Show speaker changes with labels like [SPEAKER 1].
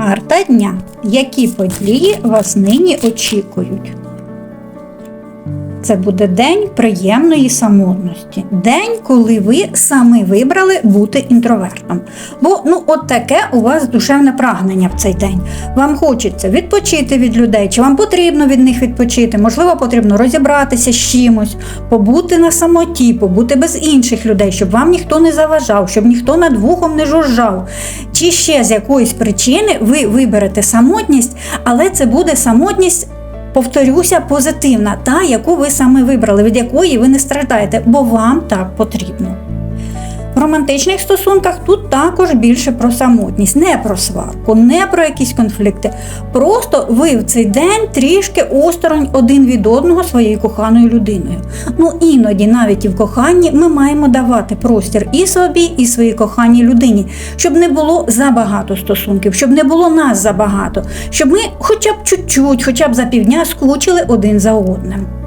[SPEAKER 1] Карта дня. Які події вас нині очікують? Це буде день приємної самотності. День, коли ви самі вибрали бути інтровертом. Бо ну от таке у вас душевне прагнення в цей день. Вам хочеться відпочити від людей, чи вам потрібно від них відпочити, можливо, потрібно розібратися з чимось, побути на самоті, побути без інших людей, щоб вам ніхто не заважав, щоб ніхто над вухом не жужжав. Чи ще з якоїсь причини ви виберете самотність, але це буде самотність. Повторюся, позитивна, та, яку ви саме вибрали, від якої ви не страждаєте, бо вам так потрібно. В романтичних стосунках тут також більше про самотність, не про сварку, не про якісь конфлікти. Просто ви в цей день трішки осторонь один від одного своєю коханою людиною. Ну іноді, навіть і в коханні, ми маємо давати простір і собі, і своїй коханій людині, щоб не було забагато стосунків, щоб не було нас забагато, щоб ми хоча б чуть-чуть, хоча б за півдня скучили один за одним.